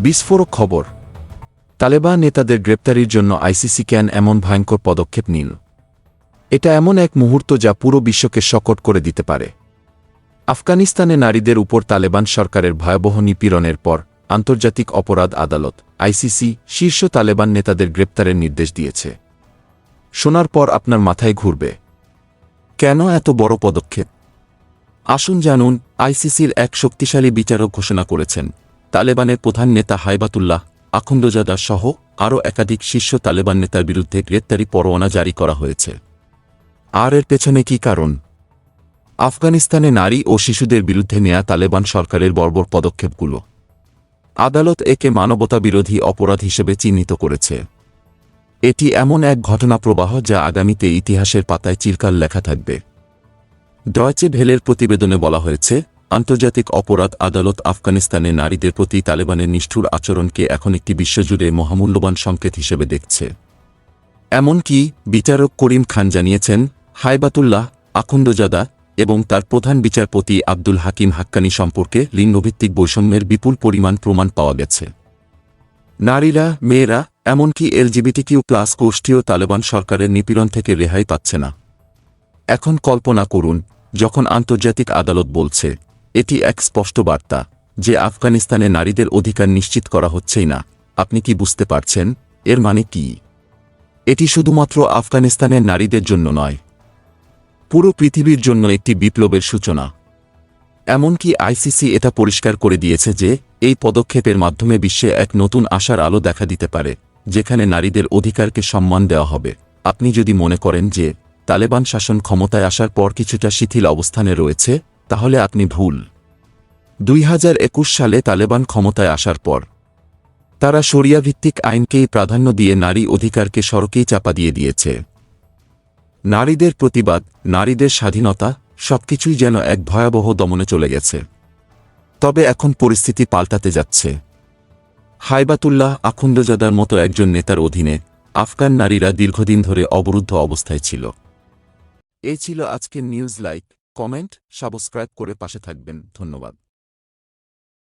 বিস্ফোরক খবর। তালেবান নেতাদের গ্রেপ্তারির জন্য আইসিসি ক্যান এমন ভয়ঙ্কর পদক্ষেপ নিল। এটা এমন এক মুহূর্ত যা পুরো বিশ্বকে শকট করে দিতে পারে। আফগানিস্তানে নারীদের উপর তালেবান সরকারের ভয়াবহ নিপীড়নের পর আন্তর্জাতিক অপরাধ আদালত, আইসিসি, শীর্ষ তালেবান নেতাদের গ্রেপ্তারের নির্দেশ দিয়েছে। শোনার পর আপনার মাথায় ঘুরবে। কেন এত বড় পদক্ষেপ? আসুন জানুন, আইসিসির এক শক্তিশালী বিচারক ঘোষণা করেছেন তালেবানের প্রধান নেতা হাইবাতুল্লাহ আখুন্দজাদা সহ আরও একাধিক শীর্ষ তালেবান নেতার বিরুদ্ধে গ্রেপ্তারি পরোয়ানা জারি করা হয়েছে। আর এর পেছনে কি কারণ? আফগানিস্তানে নারী ও শিশুদের বিরুদ্ধে নেয়া তালেবান সরকারের বর্বর পদক্ষেপগুলো আদালত একে মানবতা বিরোধী অপরাধ হিসেবে চিহ্নিত করেছে। এটি এমন এক ঘটনা প্রবাহ যা আগামীতে ইতিহাসের পাতায় চিরকাল লেখা থাকবে। ডয়চে ভেলের প্রতিবেদনে বলা হয়েছে আন্তর্জাতিক অপরাধ আদালত আফগানিস্তানে নারীদের প্রতি তালেবানের নিষ্ঠুর আচরণকে এখন একটি বিশ্বজুড়ে মহামূল্যবান সংকেত হিসেবে দেখছে। এমনকি বিচারক করিম খান জানিয়েছেন, হাইবাতুল্লাহ, আখুন্দজাদা এবং তার প্রধান বিচারপতি আব্দুল হাকিম হাক্কানি সম্পর্কে লিঙ্গভিত্তিক বৈষম্যের বিপুল পরিমাণ প্রমাণ পাওয়া গেছে। নারীরা, মেয়েরা, এমনকি এলজিবিটি কিউ প্লাস গোষ্ঠীও তালেবান সরকারের নিপীড়ন থেকে রেহাই পাচ্ছে না। এখন কল্পনা করুন, যখন আন্তর্জাতিক আদালত বলছে এটি এক স্পষ্ট বার্তা যে আফগানিস্তানে নারীদের অধিকার নিশ্চিত করা হচ্ছেই না। আপনি কি বুঝতে পারছেন? এর মানে কি? এটি শুধুমাত্র আফগানিস্তানের নারীদের জন্য নয়। পুরো পৃথিবীর জন্য একটি বিপ্লবের সূচনা। এমনকি আইসিসি এটা পরিষ্কার করে দিয়েছে যে, এই পদক্ষেপের মাধ্যমে বিশ্বে এক নতুন আশার আলো দেখা দিতে পারে, যেখানে নারীদের অধিকারকে সম্মান দেওয়া হবে। আপনি যদি মনে করেন যে, তালেবান শাসন ক্ষমতায় আসার পর কিছুটা শিথিল অবস্থানে রয়েছে তাহলে আপনি ভুল। দুই হাজার একুশ সালে তালেবান ক্ষমতায় আসার পর, তারা শরিয়াভিত্তিক আইনকেই প্রাধান্য দিয়ে নারী অধিকারকে সড়কেই চাপা দিয়ে দিয়েছে। নারীদের প্রতিবাদ, নারীদের স্বাধীনতা, সবকিছুই যেন এক ভয়াবহ দমনে চলে গেছে। তবে এখন পরিস্থিতি পাল্টাতে যাচ্ছে। হাইবাতুল্লাহ আখুন্দজাদার মতো একজন নেতার অধীনে আফগান নারীরা দীর্ঘদিন ধরে অবরুদ্ধ অবস্থায় ছিল। এই ছিল আজকের নিউজ লাইক। কমেন্ট সাবস্ক্রাইব করে পাশে থাকবেন। ধন্যবাদ।